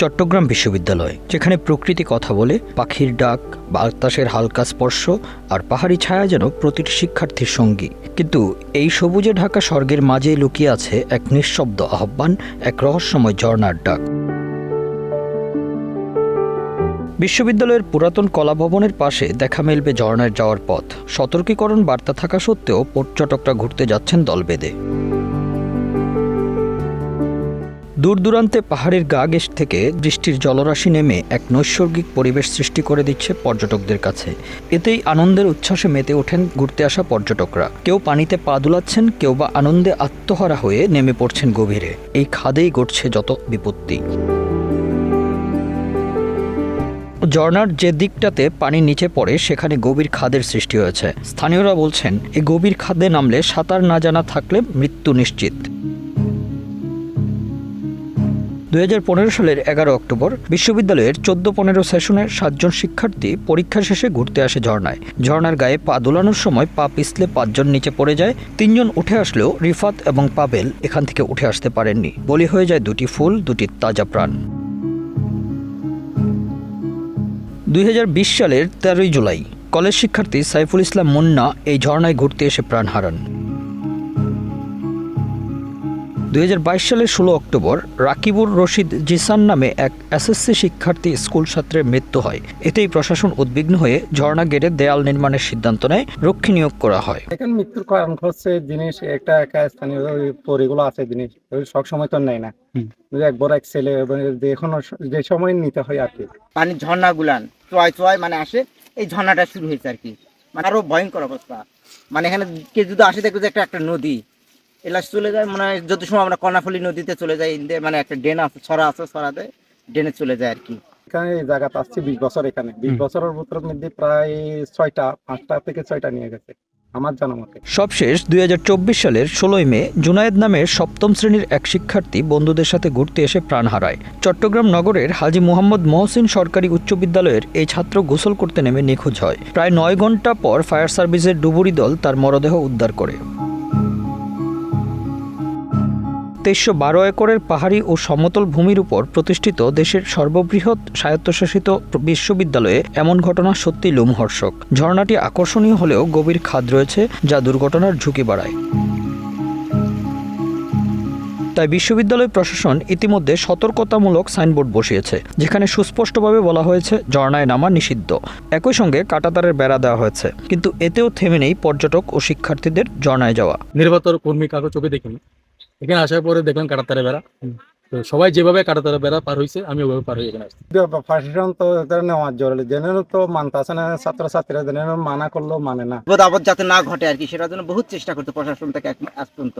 চট্টগ্রাম বিশ্ববিদ্যালয়, যেখানে প্রকৃতি কথা বলে, পাখির ডাক, বাতাসের হালকা স্পর্শ আর পাহাড়ি ছায়া যেন প্রতিটি শিক্ষার্থীর সঙ্গী। কিন্তু এই সবুজে ঢাকা স্বর্গের মাঝে লুকিয়ে আছে এক নিঃশব্দ আহ্বান, এক রহস্যময় ঝর্ণার ডাক। বিশ্ববিদ্যালয়ের পুরাতন কলাভবনের পাশে দেখা মিলবে ঝর্ণায় যাওয়ার পথ। সতর্কীকরণ বার্তা থাকা সত্ত্বেও পর্যটকরা ঘুরতে যাচ্ছেন দল বেঁধে দূর দূরান্তে পাহাড়ের গা গেস থেকে বৃষ্টির জলরাশি নেমে এক নৈসর্গিক পরিবেশ সৃষ্টি করে দিচ্ছে পর্যটকদের কাছে। এতেই আনন্দের উচ্ছ্বাসে মেতে ওঠেন ঘুরতে আসা পর্যটকরা। কেউ পানিতে পা দুলাচ্ছেন, কেউ বা আনন্দে আত্মহারা হয়ে নেমে পড়ছেন গভীরে। এই খাদেই ঘটছে যত বিপত্তি। ঝর্ণার যে দিকটাতে পানি নিচে পড়ে, সেখানে গভীর খাদের সৃষ্টি হয়েছে। স্থানীয়রা বলছেন এই গভীর খাদে নামলে সাঁতার না জানা থাকলে মৃত্যু নিশ্চিত। দুই হাজার পনেরো সালের এগারো অক্টোবর বিশ্ববিদ্যালয়ের চোদ্দ পনেরো সেশনের সাতজন শিক্ষার্থী পরীক্ষা শেষে ঘুরতে আসে ঝর্ণায়। ঝর্ণার গায়ে পা দোলানোর সময় পা পিছলে পাঁচজন নিচে পড়ে যায়, তিনজন উঠে আসলেও রিফাত এবং পাবেল এখান থেকে উঠে আসতে পারেননি। বলি হয়ে যায় দুটি ফুল, দুটি তাজা প্রাণ। দুই হাজার বিশ সালের তেরোই জুলাই, কলেজ শিক্ষার্থী সাইফুল ইসলাম মুন্না এই ঝর্ণায় ঘুরতে এসে প্রাণ হারান। দুই হাজার বাইশ সালের ষোলো অক্টোবর রাকিবুর রশিদ জিসান নামে এক এসএসসি শিক্ষার্থী স্কুল ছাত্রের মৃত্যু হয়। এতেই প্রশাসন উদ্বিগ্ন হয়ে ঝর্ণা গেটে দেয়াল নির্মাণের সিদ্ধান্ত নেয় রক্ষী নিয়োগ করা হয়। এখানে মৃত্যুর কারণ হচ্ছে জিনিস একটা একা স্থানীয় পরিগুলো আছে জিনিস ওই সব সময় তো নেয় না। এক বড় এক ছেলে এবং যে কোনো যে সময় নিতে হয় আর কি। পানির ঝর্ণা গুলান চয় চয় মানে আসে এই ঝর্ণাটা শুরু হয়েছে আর কি। মানে আরও ভয়ঙ্কর অবস্থা। মানে এখানে কে যদি আসে দেখবে যে একটা একটা নদী এলা চলে যায় মানে যত সময় আমরা কর্ণাফুলি নদীতে চলে যাই ইন্দে মানে একটা ড্রেন আছে ছড়া আছে ছড়াতে ড্রেনে চলে যায় আর কি। এখানে এই জায়গাটা আসছে বিশ বছর এখানে। বিশ বছরের ভিতর মধ্যে প্রায় ছয়টা পাঁচটা থেকে ছয়টা নিয়ে গেছে আমার জানা মতে। সবশেষ দুই হাজার চব্বিশ সালের ষোলোই মে জুনায়েদ নামের সপ্তম শ্রেণির এক শিক্ষার্থী বন্ধুদের সাথে ঘুরতে এসে প্রাণ হারায়। চট্টগ্রাম নগরের হাজি মোহাম্মদ মহসিন সরকারি উচ্চ বিদ্যালয়ের এই ছাত্র গোসল করতে নেমে নিখোঁজ হয়। প্রায় নয় ঘণ্টা পর ফায়ার সার্ভিসের ডুবুরি দল তার মরদেহ উদ্ধার করে। তেইশশো বারো একরের পাহাড়ি ও সমতল ভূমির উপর প্রতিষ্ঠিত দেশের সর্ববৃহৎ স্বায়ত্তশাসিত বিশ্ববিদ্যালয়ে এমন ঘটনা সত্যি লোমহর্ষক। ঝর্ণাটি আকর্ষণীয় হলেও গভীর খাদ রয়েছে যা দুর্ঘটনার ঝুঁকি বাড়ায়। তাই বিশ্ববিদ্যালয় প্রশাসন ইতিমধ্যে সতর্কতামূলক সাইনবোর্ড বসিয়েছে, যেখানে সুস্পষ্টভাবে বলা হয়েছে, ঝর্ণায় নামা নিষিদ্ধ। একই সঙ্গে কাটাতারের বেড়া দেওয়া হয়েছে, কিন্তু এতেও থেমে নেই পর্যটক ও শিক্ষার্থীদের ঝর্ণায় যাওয়া। নির্বাচন কর্মী কাগজ চোখে দেখিনি। এখানে আসার পরে দেখলাম কাটাতারে বেড়া। তো সবাই যেভাবে কাটাতারে বেড়া পার হয়েছে আমি ওভাবে পার হয়ে এখানে আসছি। তো নেওয়ার জরুরি। জেনেও তো মানতে আসে না ছাত্রছাত্রীরা জেনেও মানা করলেও মানে না। বিপদ আপদ যাতে না ঘটে আর কি সেটার জন্য বহুত চেষ্টা করতে প্রশাসন থেকে আজ পর্যন্ত।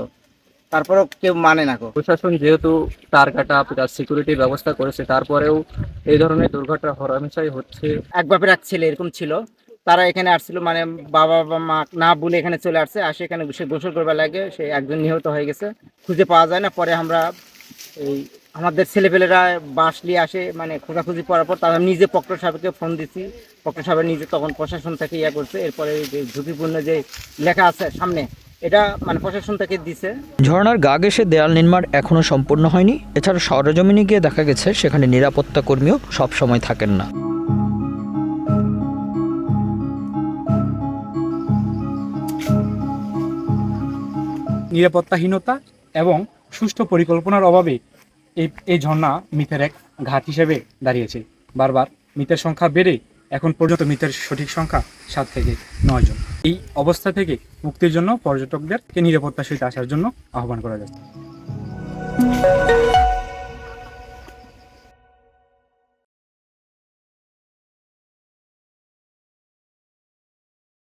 তারপরেও কেউ মানে না গো। প্রশাসন যেহেতু তার কাটা প্লাস সিকিউরিটির ব্যবস্থা করেছে তারপরেও এই ধরনের দুর্ঘটনা হরহামেশাই হচ্ছে। এক বাপের এক ছেলে এরকম ছিল। তারা এখানে আসছিল মানে বাবা বা মা না বলে এখানে চলে আসছে আসে এখানে সে গোসল করবার লাগে, সে একজন নিহত হয়ে গেছে। খুঁজে পাওয়া যায় না, পরে আমরা এই আমাদের ছেলেপেলেরা বাস নিয়ে আসে মানে খোঁজাখুঁজি করার পর তারা নিজে পক্টর সাহেবকে ফোন দিছি পক্টর সাহেব নিজে তখন প্রশাসন থেকে ইয়া করছে, এরপরে যে ঝুঁকিপূর্ণ যে লেখা আছে সামনে, এটা মানে প্রশাসন থেকে দিছে। ঝর্ণার গা ঘেঁষে দেয়াল নির্মাণ এখনও সম্পূর্ণ হয়নি। এছাড়া সরজমিনে গিয়ে দেখা গেছে, সেখানে নিরাপত্তা কর্মীও সবসময় থাকেন না। নিরাপত্তাহীনতা এবং সুষ্ঠু পরিকল্পনার অভাবে এই এই ঝর্ণা মিথের এক ঘাট হিসেবে দাঁড়িয়েছে। বারবার মিথের সংখ্যা বেড়ে এখন পর্যন্ত মিথের সঠিক সংখ্যা সাত থেকে নয় জন। এই অবস্থা থেকে মুক্তির জন্য পর্যটকদেরকে নিরাপত্তা সহিত আসার জন্য আহ্বান করা যাচ্ছে।